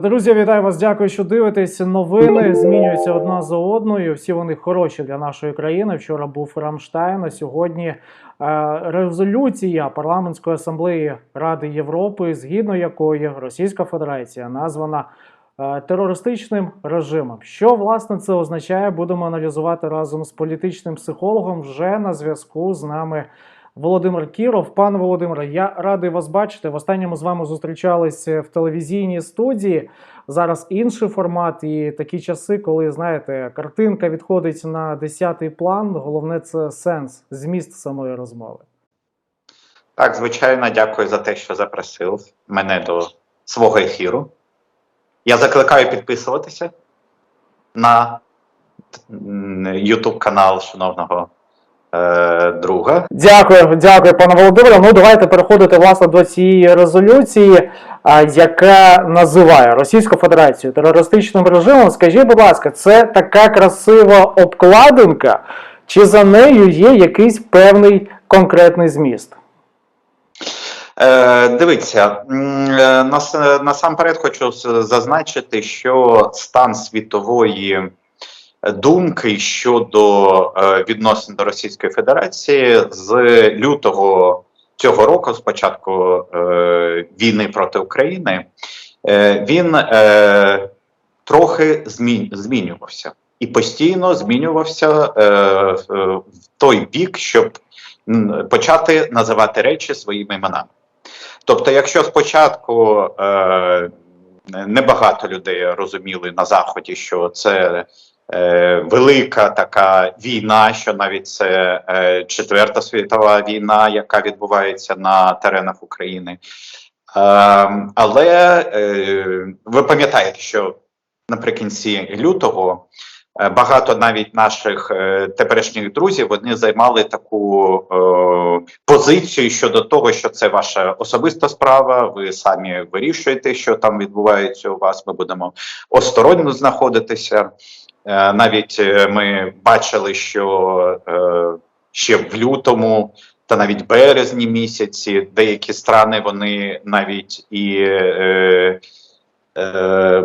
Друзі, вітаю вас! Дякую, що дивитесь. Новини змінюються одна за одною. Всі вони хороші для нашої країни. Вчора був Рамштайн. А сьогодні е, резолюція парламентської асамблеї Ради Європи, згідно якої Російська Федерація названа е, терористичним режимом. Що власне це означає? Будемо аналізувати разом з політичним психологом. Вже на зв'язку з нами Володимир Кіров. Пане Володимире, я радий вас бачити. Востаннє ми з вами зустрічалися в телевізійній студії. Зараз інший формат і такі часи, коли знаєте, картинка відходить на десятий план. Головне це сенс, зміст самої розмови. Так, звичайно, дякую за те, що запросив мене до свого ефіру. Я закликаю підписуватися на YouTube канал шановного друга. Дякую, дякую, пане Володимире. Ну давайте переходити власне до цієї резолюції, яка називає Російську Федерацію терористичним режимом. Скажіть, будь ласка, це така красива обкладинка, чи за нею є якийсь певний конкретний зміст? Е, дивіться, е, нас, насамперед хочу зазначити, що стан світової думки щодо е, відносин до Російської Федерації з лютого цього року, з початку е, війни проти України, е, він трохи змінювався і постійно змінювався в той бік, щоб почати називати речі своїми іменами. Тобто, якщо спочатку е, небагато людей розуміли на Заході, що це велика така війна, що навіть це е, Четверта світова війна, яка відбувається на теренах України. Е, але е, ви пам'ятаєте, що наприкінці лютого е, багато навіть наших е, теперішніх друзів вони займали таку е, позицію щодо того, що це ваша особиста справа. Ви самі вирішуєте, що там відбувається у вас. Ми будемо осторонь знаходитися. Е, навіть е, ми бачили, що е, ще в лютому. Та навіть березні місяці деякі страни вони навіть і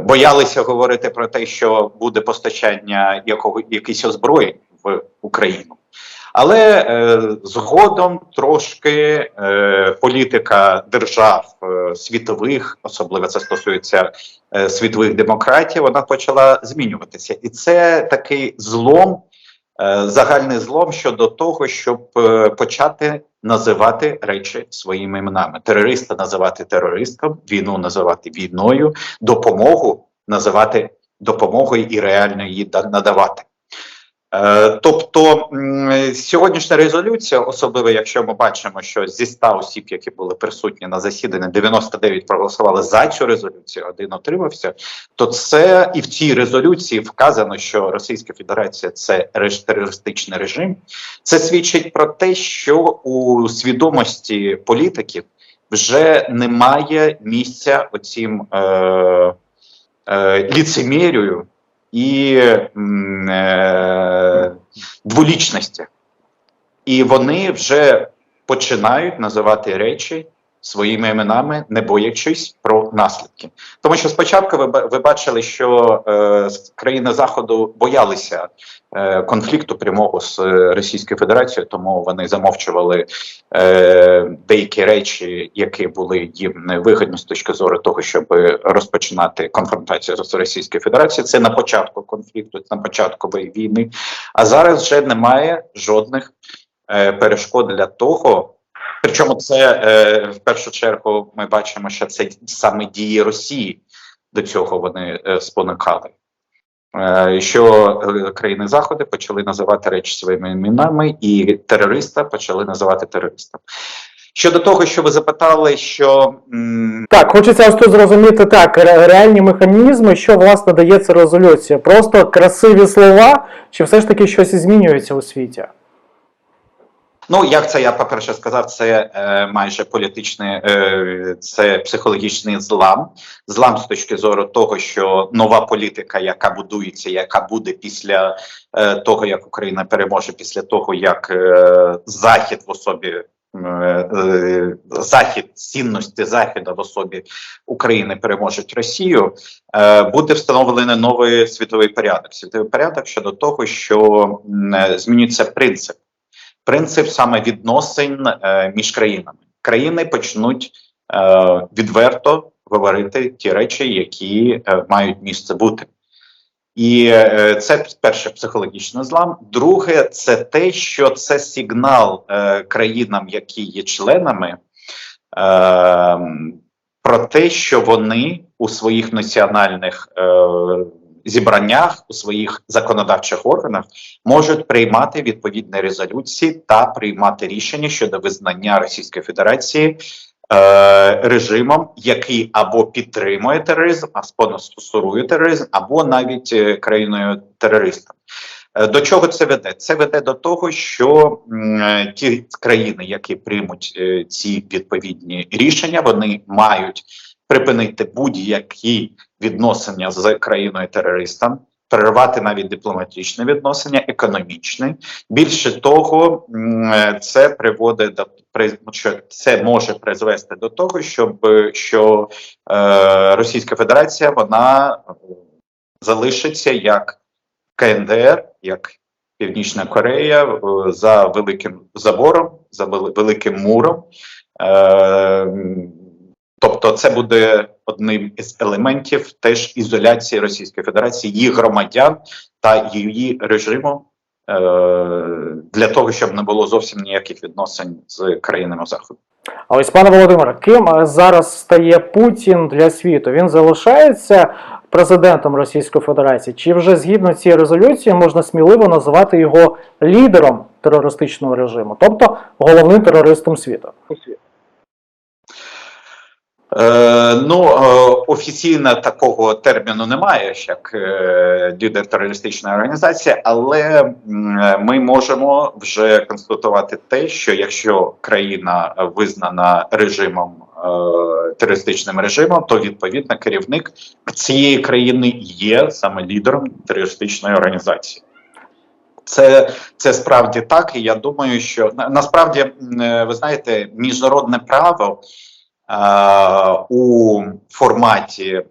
боялися говорити про те, що буде постачання якого якихось озброєнь в Україну. Але е, згодом трошки е, політика держав е, світових, особливо це стосується е, світових демократій, вона почала змінюватися, і це такий злом, е, загальний злом щодо того, щоб е, почати називати речі своїми іменами: терориста називати терористом, війну називати війною, допомогу називати допомогою і реально її да- надавати. Е, Тобто сьогоднішня резолюція, особливо якщо ми бачимо, що зі 100 осіб, які були присутні на засіданні, 99 проголосували за цю резолюцію, один отримався. То це і в цій резолюції вказано, що Російська Федерація це терористичний режим. Це свідчить про те, що у свідомості політиків вже немає місця оцім е, е, ліцемірію і е, дволічності. І вони вже починають називати речі своїми іменами, не боячись про наслідки. Тому що спочатку ви, ви бачили, що е, країни Заходу боялися е, конфлікту прямого з е, Російською Федерацією, тому вони замовчували е, деякі речі, які були їм невигідні з точки зору того, щоб розпочинати конфронтацію з Російською Федерацією. Це на початку конфлікту, на початку війни. А зараз вже немає жодних е, перешкод для того. Причому це е, в першу чергу ми бачимо, що це саме дії Росії до цього вони е, спонукали. Е, що е, країни Заходу почали називати речі своїми іменами, і терориста почали називати терористом. Щодо того, що ви запитали, що Так, хочеться ось тут зрозуміти так, реальні механізми, що власне дає ця резолюція. Просто красиві слова, чи все ж таки щось змінюється у світі? Ну, як це я по-перше сказав, це е, майже політичний, е, це психологічний злам. Злам з точки зору того, що нова політика, яка будується, яка буде після е, того, як Україна переможе, після того як е, Захід в особі е, захід, цінності Заходу в особі України переможуть Росію, е, буде встановлений новий світовий порядок. Світовий порядок щодо того, що е, змінюється принцип. Принцип саме відносин е, між країнами. Країни почнуть е, відверто говорити ті речі, які е, мають місце бути. І це перше психологічний злам. Друге, це те, що це сигнал е, країнам, які є членами, е, про те, що вони у своїх національних е, зібраннях, у своїх законодавчих органах можуть приймати відповідні резолюції та приймати рішення щодо визнання Російської Федерації е, режимом, який або підтримує тероризм, а спонсорує тероризм, або навіть е, країною терористом. Е, До чого це веде? Це веде до того, що м, е, ті країни, які приймуть е, ці відповідні рішення, вони мають припинити будь-які відносини з країною терористом, перервати навіть дипломатичні відносини, економічні. Більше того, це приводить до що це може призвести до того, щоб що е, Російська Федерація вона залишиться як КНДР, як Північна Корея е, за великим забором, за великим муром. Е, Тобто, це буде одним із елементів теж ізоляції Російської Федерації, її громадян та її режиму е, для того, щоб не було зовсім ніяких відносин з країнами Заходу. А ось пане Володимире, ким е, зараз стає Путін для світу? Він залишається президентом Російської Федерації, чи вже згідно цієї резолюції можна сміливо називати його лідером терористичного режиму, тобто головним терористом світу? Е, ну е, офіційно такого терміну немає, як е, лідер терористичної організації, але ми можемо вже констатувати те, що якщо країна визнана режимом е, терористичним режимом, то відповідно керівник цієї країни є саме лідером терористичної організації. Це, це справді так, і я думаю, що на, насправді е, ви знаєте, міжнародне право е, у форматі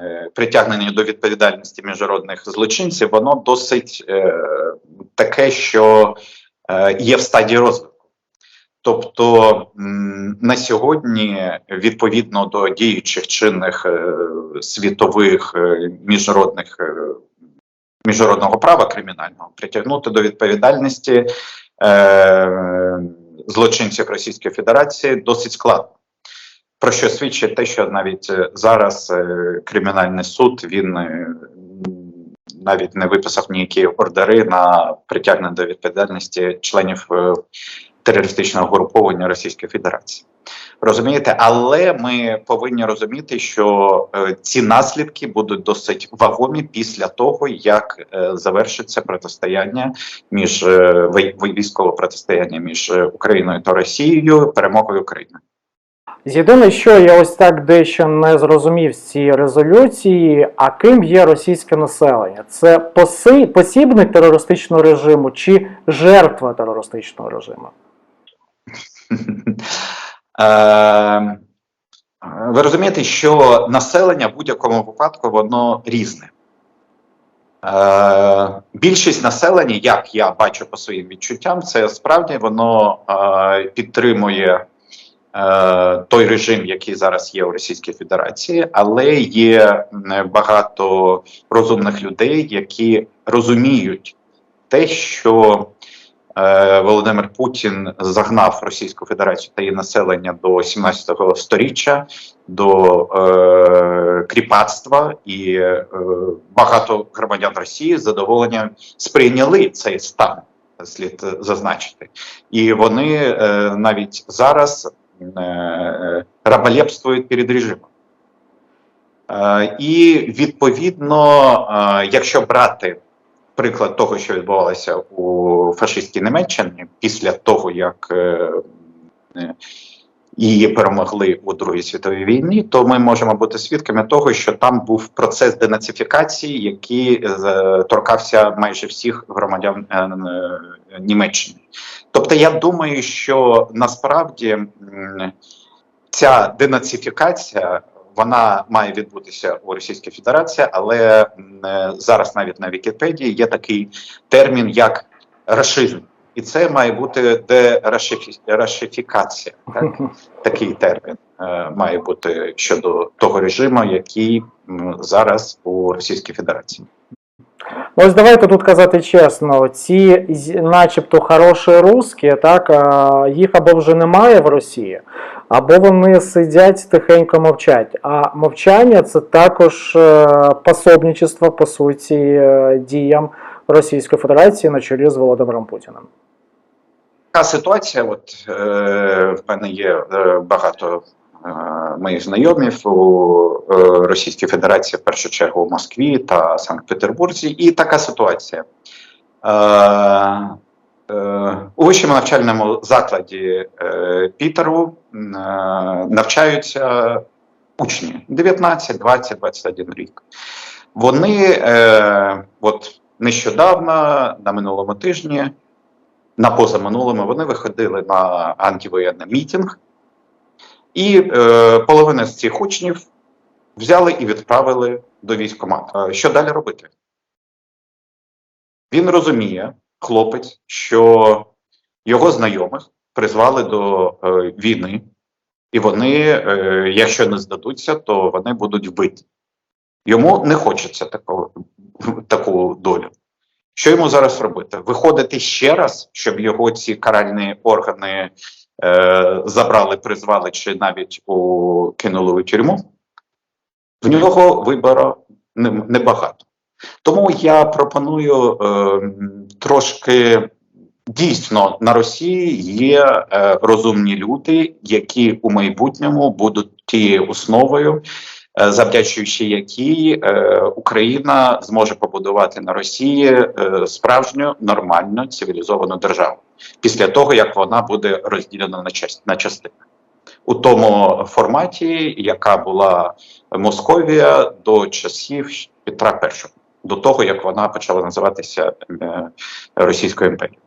е, притягнення до відповідальності міжнародних злочинців, воно досить е, таке, що е, є в стадії розвитку. Тобто на сьогодні, відповідно до діючих чинних світових міжнародних міжнародного права кримінального, притягнути до відповідальності злочинців Російської Федерації досить складно. Про що свідчить те, що навіть е, зараз е, кримінальний суд він е, навіть не виписав ніякі ордери на притягнення до відповідальності членів терористичного угруповання Російської Федерації. Розумієте, але ми повинні розуміти, що ці наслідки будуть досить вагомі після того, як завершиться протистояння між військове протистояння між Україною та Росією, перемогою України. Єдине, що я ось так дещо не зрозумів з цієї резолюції, а ким є російське населення? Це поси, посібник терористичного режиму чи жертва терористичного режиму? Е, Ви розумієте, що населення в будь-якому випадку воно різне. Е, Більшість населення, як я бачу по своїм відчуттям, це справді воно е, підтримує той режим, який зараз є у Російській Федерації, але є багато розумних людей, які розуміють те, що е, Володимир Путін загнав Російську Федерацію та її населення до 17-го сторіччя, до е, кріпацтва, і е, багато громадян Росії з задоволенням сприйняли цей стан, слід е, зазначити, і вони е, навіть зараз е, раболепствують перед режимом. Е, і відповідно, е, якщо брати приклад того, що відбувалося у фашистській Німеччині після того, як е, перемогли у Другій світовій війні, то ми можемо бути свідками того, що там був процес денацифікації, який е, торкався майже всіх громадян е, е, Німеччини. Тобто, я думаю, що насправді ця денацифікація вона має відбутися у Російській Федерації, але зараз навіть на Вікіпедії є такий термін як рашизм. І це має бути дерашифікація. Так? Такий термін е, має бути щодо того режиму, який зараз у Російській Федерації. Ось давайте тут казати чесно, ці начебто хороші русські, так, їх або вже немає в Росії, або вони сидять тихенько мовчать. А мовчання це також е, пособничество, по суті, е, діям Російської Федерації на чолі з Володимиром Путіним. Така ситуація, от е, в мене є е, багато е, моїх знайомів у е, Російській Федерації, в першу чергу в Москві та Санкт-Петербурзі, і така ситуація. Е, е, у вищому навчальному закладі е, Пітеру е, навчаються учні 19, 20, 21 рік. Вони е, от нещодавно, на минулому тижні, на позаминулому вони виходили на антивоєнний мітинг, і е, половина з цих учнів взяли і відправили до військкомату. Е, Що далі робити? Він розуміє, хлопець, що його знайомих призвали до е, війни, і вони, е, якщо не здадуться, то вони будуть вбиті. Йому не хочеться такого, таку долю. Що йому зараз робити? Виходити ще раз, щоб його ці каральні органи е, забрали, призвали чи навіть у, кинули у тюрму? В нього вибору небагато. Тому я пропоную е, трошки дійсно на Росії є е, розумні люди, які у майбутньому будуть тією основою, завдячуючи якій е, Україна зможе побудувати на Росії е, справжню нормальну цивілізовану державу після того, як вона буде розділена на част- на частини. У тому форматі, яка була Московія до часів Петра І, до того як вона почала називатися е, Російською імперією.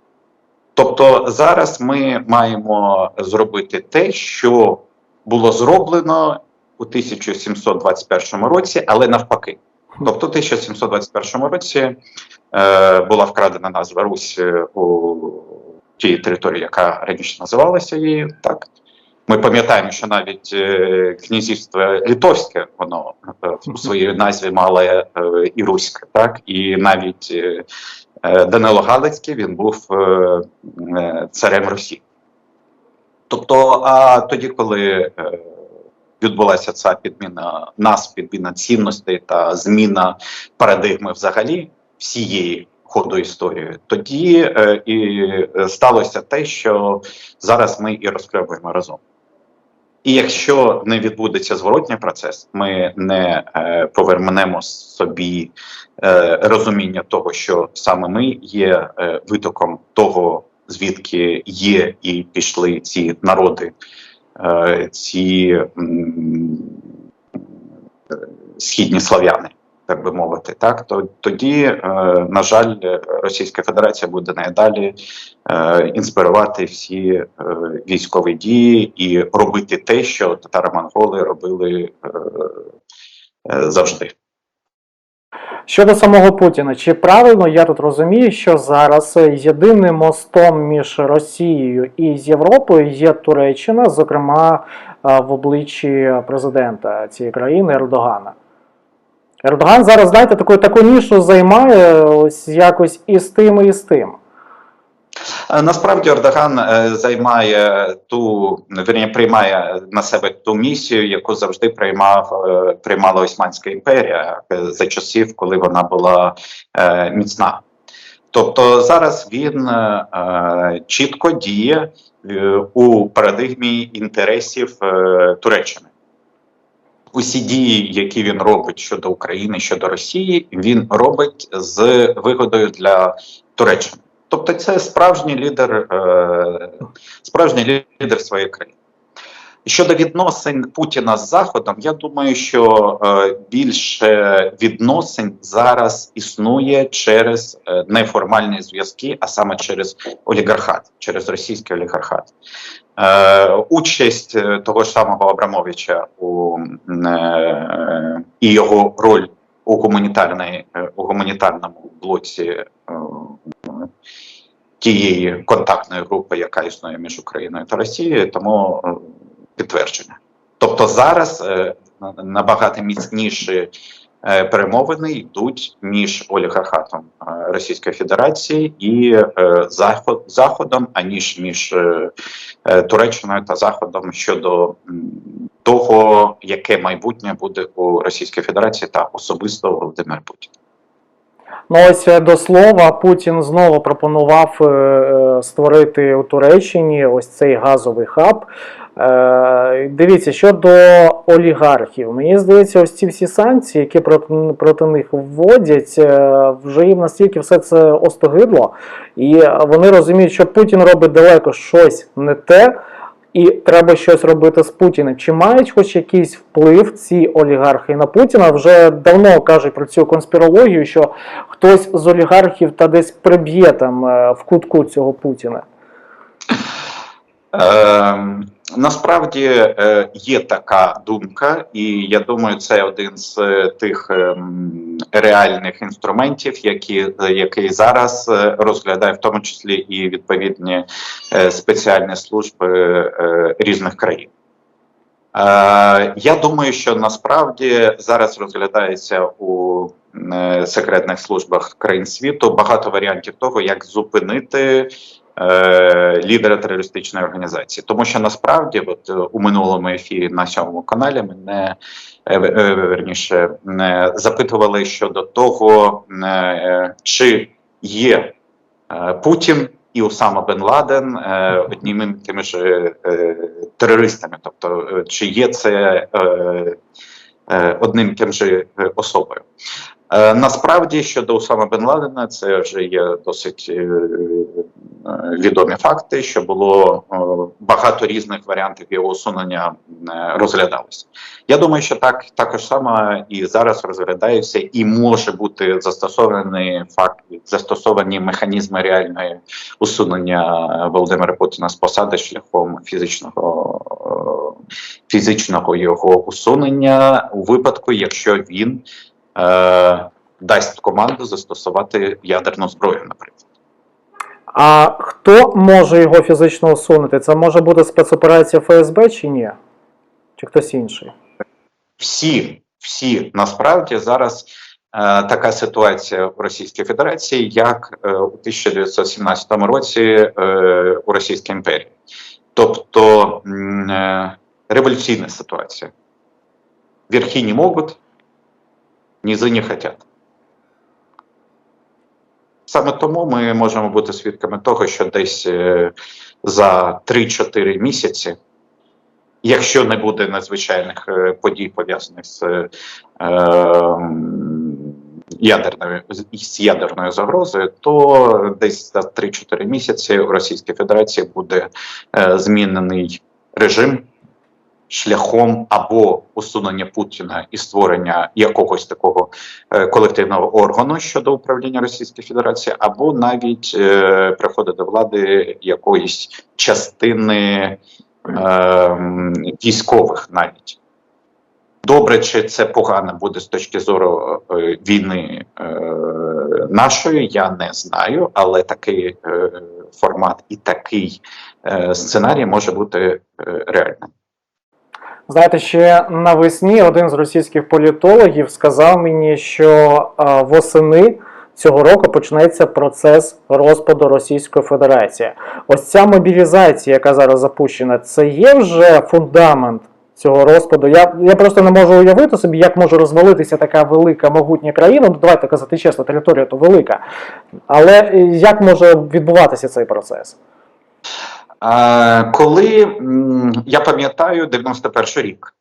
Тобто зараз ми маємо зробити те, що було зроблено у 1721 році, але навпаки. Тобто, у 1721 році е, була вкрадена назва Русь е, у тій території, яка раніше називалася її. Так ми пам'ятаємо, що навіть е, князівство Литовське, воно е, у своїй назві мало е, і Руське, так і навіть е, е, Данило Галицький він був е, е, царем Росії. Тобто, а тоді, коли е, відбулася ця підміна нас, підміна цінностей та зміна парадигми взагалі всієї ходу історії, тоді е, і е, сталося те, що зараз ми і розкриваємо разом. І якщо не відбудеться зворотній процес, ми не е, повернемо собі е, розуміння того, що саме ми є е, витоком того, звідки є і пішли ці народи, ці е, східні слав'яни, так би мовити, так то тоді, е, на жаль, Російська Федерація буде надалі е, інспірувати всі військові дії і робити те, що татаро-монголи робили е, е, завжди. Щодо самого Путіна, чи правильно я тут розумію, що зараз єдиним мостом між Росією і з Європою є Туреччина, зокрема е, в обличчі президента цієї країни Ердогана? Ердоган зараз, знаєте, таку, таку нішу займає ось якось і з тим, і з тим. Е, Насправді Ердоган е, займає ту вірні, приймає на себе ту місію, яку завжди приймав е, приймала Османська імперія за часів, коли вона була міцна. Тобто зараз він чітко діє у парадигмі інтересів Туреччини. Усі дії, які він робить щодо України, щодо Росії, він робить з вигодою для Туреччини. Тобто, це справжній лідер, е, справжній лідер своєї країни. Щодо відносин Путіна з Заходом, я думаю, що е, більше відносин зараз існує через е, неформальні зв'язки, а саме через олігархат, через російський олігархат. Е, участь е, того ж самого Абрамовича у, е, і його роль у, гуманітарній, е, у гуманітарному блоці е, тієї контактної групи, яка існує між Україною та Росією, тому е, підтвердження. Тобто зараз набагато міцніші перемовини йдуть між олігархатом Російської Федерації і Заходом, аніж між Туреччиною та Заходом щодо того, яке майбутнє буде у Російській Федерації та особисто Володимир Путін. Ну ось е, до слова, Путін знову пропонував е, е, створити у Туреччині ось цей газовий хаб. Е, Дивіться, щодо олігархів, мені здається, ось ці всі санкції, які проти, проти них вводять, е, вже їм настільки все це остогидло, і вони розуміють, що Путін робить далеко щось не те, і треба щось робити з Путіним. Чи мають хоч якийсь вплив ці олігархи на Путіна? Вже давно кажуть про цю конспірологію, що хтось з олігархів та десь приб'є там е, в кутку цього Путіна. Е, насправді е, є така думка, і я думаю, це один з е, тих ем, реальних інструментів, які, який зараз е, розглядає в тому числі і відповідні е, спеціальні служби е, різних країн. Я думаю, що насправді зараз розглядається у секретних службах країн світу багато варіантів того, як зупинити е, лідера терористичної організації. Тому що насправді, от е, у минулому ефірі на сьомому каналі мене е, верніше запитували щодо того, чи є Путін і Усама Бен Ладен одніми тими ж терористами, тобто чи є це одним тим же особою. Насправді щодо Усама Бен Ладена, це вже є досить відомі факти, що було е, багато різних варіантів його усунення е, розглядалося. Я думаю, що так також само і зараз розглядається, і може бути застосований факт, застосовані механізми реальної усунення Володимира Путіна з посади шляхом фізичного е, фізичного його усунення у випадку, якщо він е, дасть команду застосувати ядерну зброю, наприклад. А хто може його фізично усунути? Це може бути спецоперація ФСБ чи ні? Чи хтось інший? Всі, всі насправді зараз е, така ситуація в Російській Федерації, як е, у 1917 році е, у Російській імперії. Тобто е, революційна ситуація. Верхи не можуть, низи не хотять. Саме тому ми можемо бути свідками того, що десь е, за 3-4 місяці, якщо не буде надзвичайних е, подій пов'язаних з е, ядерною з- ядерною загрозою, то десь за 3-4 місяці у Російській Федерації буде е, змінений режим шляхом або усунення Путіна і створення якогось такого е, колективного органу щодо управління Російської Федерації, або навіть е, приходу до влади якоїсь частини е, військових навіть. Добре, чи це погано буде з точки зору е, війни е, нашої, я не знаю, але такий е, формат і такий е, сценарій може бути е, реальним. Знаєте, ще навесні один з російських політологів сказав мені, що е, восени цього року почнеться процес розпаду Російської Федерації. Ось ця мобілізація, яка зараз запущена, це є вже фундамент цього розпаду. Я, я просто не можу уявити собі, як може розвалитися така велика могутня країна. Ну, давайте казати чесно, територія то велика. Але е, як може відбуватися цей процес? Коли я пам'ятаю 91 рік,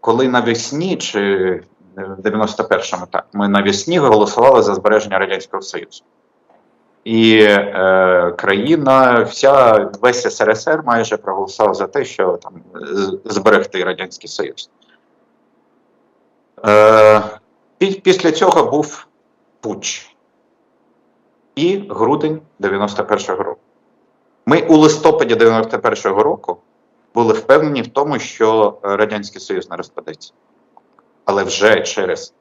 коли навесні, чи е, в 91-му так, ми навесні голосували за збереження Радянського Союзу. І е, країна, вся весь СРСР майже проголосував за те, що там зберегти Радянський Союз. Е, після цього був путч. І грудень 91-го року. Ми у листопаді 91-го року були впевнені в тому, що Радянський Союз не розпадеться. Але вже через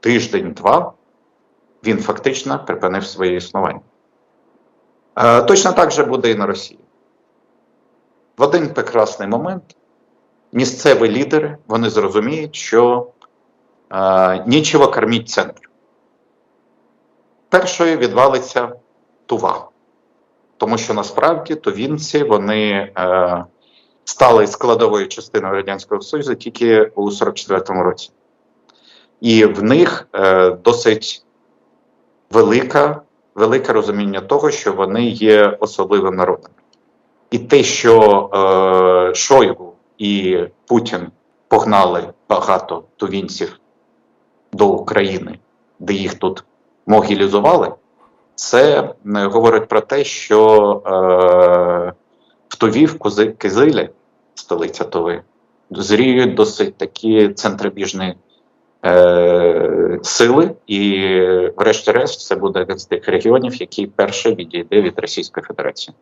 тиждень-два він фактично припинив своє існування. Е, точно так же буде і на Росії. В один прекрасний момент місцеві лідери вони зрозуміють, що е, нічого корміть центр. Першою відвалиться Тува. Тому що насправді тувінці вони е, стали складовою частиною Радянського Союзу тільки у 44-му році. І в них е, досить велика, велике розуміння того, що вони є особливим народом. І те, що е, Шойгу і Путін погнали багато тувінців до України, де їх тут могілізували, це е, говорить про те, що е, в Туві, в Кизилі, столиця Туви, зріють досить такі центробіжні е, сили, і, врешті-решт, це буде один з тих регіонів, який перший відійде від Російської Федерації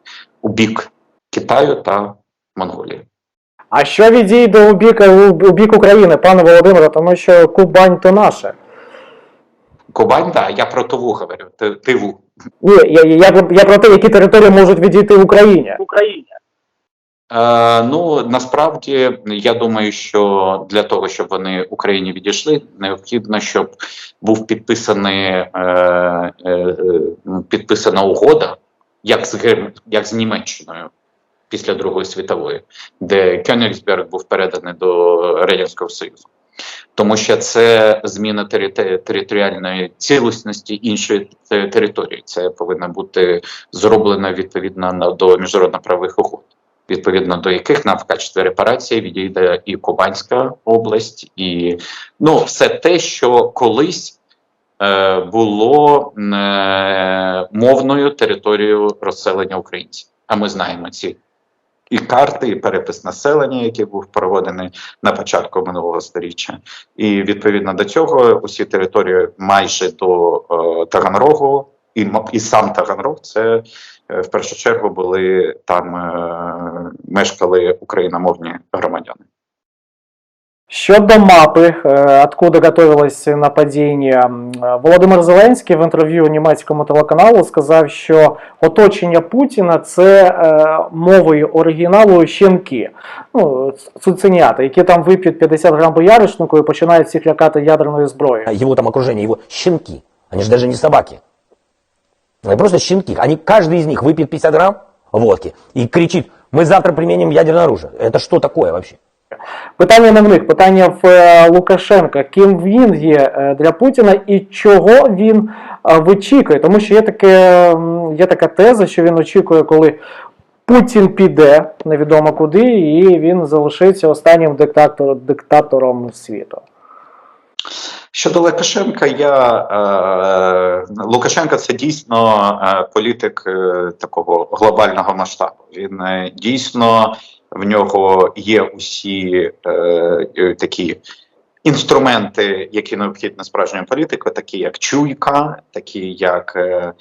у бік Китаю та Монголії. А що відійде у бік, у бік України, пане Володимире, тому що Кубань то наше. Кубань, так, я про Туву говорю, Тиву. Ні, я, я, я, я про те, які території можуть відійти в Україні. Е, ну насправді я думаю, що для того, щоб вони Україні відійшли, необхідно, щоб був підписаний е, е, е, підписана угода, як з як з Німеччиною після Другої світової, де Кёнігсберг був переданий до Радянського Союзу. Тому що це зміна терите- територіальної цілісності іншої території. Це повинно бути зроблено відповідно до міжнародно-правових угод відповідно до яких на в качестві репарації відійде і Кубанська область, і ну, все те, що колись е, було е, мовною територією розселення українців. А ми знаємо ці і карти, і перепис населення, який був проведений на початку минулого століття. І відповідно до цього усі території майже до е, Таганрогу, і, і сам Таганрог це е, в першу чергу були там е, мешкали україномовні громадяни. Щодо мапи, е, откуда готовилось нападіння, м, Володимир Зеленський в інтерв'ю німецькому телеканалу сказав, що оточення Путіна це е, мовою оригіналу щенки, ну, цуценята, які там вип'ють 50 грам бояришнику і починають всіх лякати ядерною зброєю. его там окружение, его щенки. Они же даже не собаки. Они просто щенки. Они, каждый из них выпьет 50 грамм водки и кричит, мы завтра применим ядерное оружие. Это что такое вообще? Питання не в них, питання в е, Лукашенка. Ким він є е, для Путіна і чого він е, вичікує? Тому що є таке є така теза, що він очікує, коли Путін піде невідомо куди, і він залишиться останнім диктатор, диктатором світу. Щодо Лукашенка, я е, Лукашенко це дійсно політик такого глобального масштабу. Він дійсно в нього є усі е, е, такі інструменти, які необхідні справжньому політику, такі як чуйка, такі як е, е,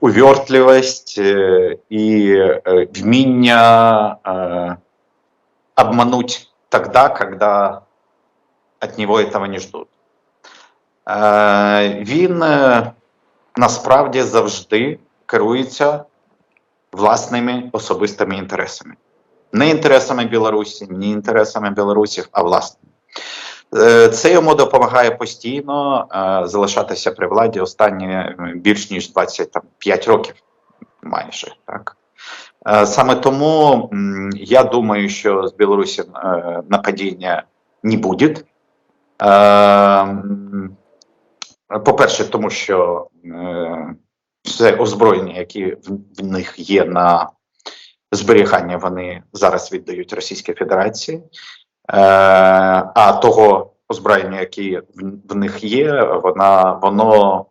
увертливість е, і е, вміння е, обмануть тогда, когда от него этого не ждут. Е, він е, насправді завжди керується власними особистими інтересами. Не інтересами Білорусі, не інтересами білорусів, а власними. Е, Це йому допомагає постійно е, залишатися при владі останні більш ніж 25 років, майже так. Е, Саме тому я думаю, що з Білорусі е, нападіння не буде. По-перше, тому що все озброєння, які в, в них є на зберігання, вони зараз віддають Російській Федерації. Е, а того озброєння, яке в, них є, вона, воно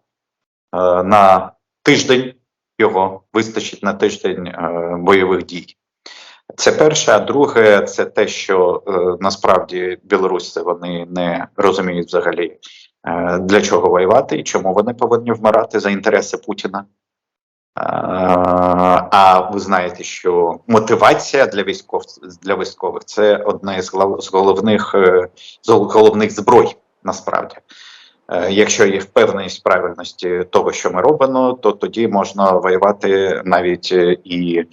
е, на тиждень його вистачить на тиждень е, бойових дій. Це перше, а друге, це те, що е, насправді білоруси вони не розуміють взагалі е, для чого воювати і чому вони повинні вмирати за інтереси Путіна. А ви знаєте, що мотивація для військов для військових це одна з головних е, з головних зброй насправді. Е, Якщо є впевненість правильності того, що ми робимо, то тоді можна воювати навіть е, і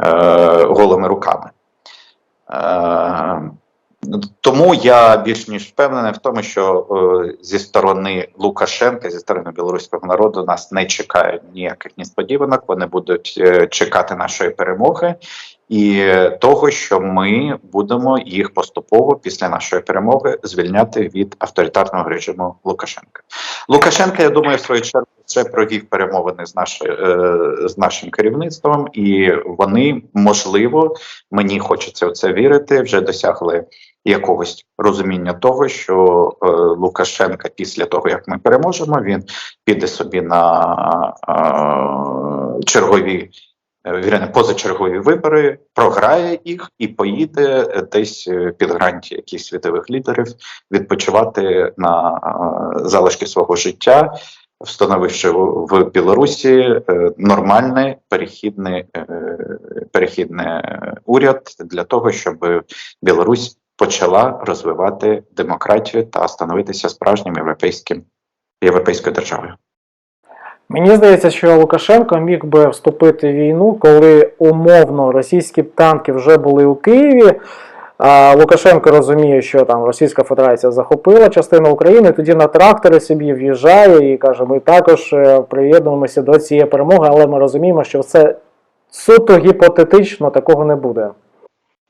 е, голими руками. Е, тому я більш ніж впевнений в тому, що е, зі сторони Лукашенка, зі сторони білоруського народу, нас не чекає ніяких несподіванок. Вони будуть е, чекати нашої перемоги і того, що ми будемо їх поступово після нашої перемоги звільняти від авторитарного режиму Лукашенка. Лукашенко, я думаю, в свою чергу це провів перемовини з нашою е, з нашим керівництвом, і вони можливо, мені хочеться в це вірити, вже досягли якогось розуміння того, що е, Лукашенка після того, як ми переможемо, він піде собі на е, чергові. е, Вірне, позачергові вибори, програє їх і поїде десь е, під гранті якихось світових лідерів відпочивати на е, залишки свого життя, встановивши в Білорусі е, нормальний перехідний, перехідний уряд для того, щоб Білорусь почала розвивати демократію та становитися справжнім європейським європейською державою. Мені здається, що Лукашенко міг би вступити в війну, коли умовно російські танки вже були у Києві. А Лукашенко розуміє, що там Російська Федерація захопила частину України, тоді на трактори собі в'їжджає і каже: ми також е, приєднуємося до цієї перемоги, але ми розуміємо, що це суто гіпотетично такого не буде.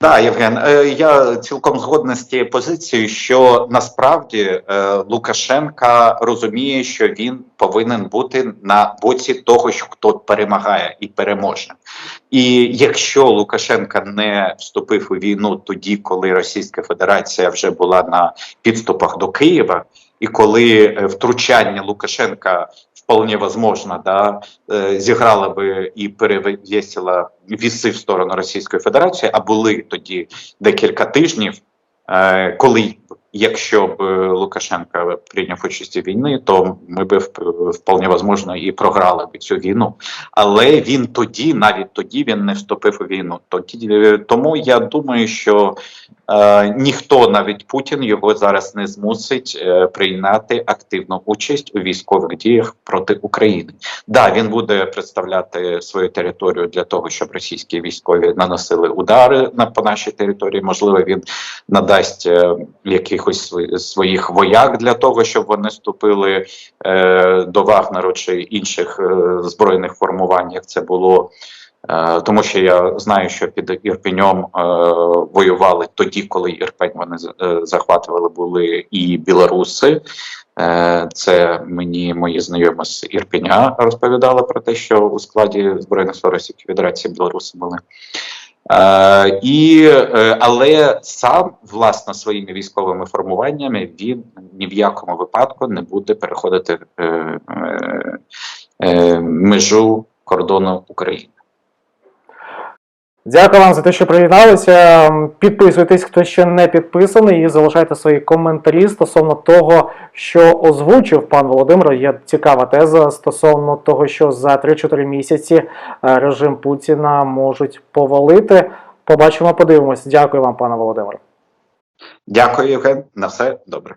Да, Євген, е, я цілком згоден з тією позицією, що насправді е, Лукашенка розуміє, що він повинен бути на боці того, що хто перемагає і переможе. І якщо Лукашенка не вступив у війну тоді, коли Російська Федерація вже була на підступах до Києва, і коли е, втручання Лукашенка вполне возможно, да, е, зіграла би і перевісила віси в сторону Російської Федерації, а були тоді декілька тижнів, е, коли, якщо б е, Лукашенко прийняв участь у війни, то ми б вполне возможно і програли б цю війну. Але він тоді, навіть тоді, він не вступив у війну. Тоді е, тому я думаю, що е, ніхто, навіть Путін, його зараз не змусить е, прийняти активну участь у військових діях проти України. Да, він буде представляти свою територію для того, щоб російські військові наносили удари на по нашій території. Можливо, він надасть е, якихось своїх вояк для того, щоб вони вступили е, до Вагнеру чи інших е, збройних формувань, як це було. Е, Тому що я знаю, що під Ірпенем е, воювали тоді, коли Ірпень вони е, захватували, були і білоруси. Е, Це мені мої знайомі з Ірпеня розповідали про те, що у складі збройних сил Російської Федерації білоруси були. Е, і, е, але сам власне своїми військовими формуваннями він ні в якому випадку не буде переходити е, е, е, межу кордону України. Дякую вам за те, що приєдналися. Підписуйтесь, хто ще не підписаний, і залишайте свої коментарі стосовно того, що озвучив пан Володимир. Є цікава теза стосовно того, що за 3-4 місяці е, режим Путіна можуть повалити. Побачимо, подивимось. Дякую вам, пане Володимире. Дякую, Євген. На все добре.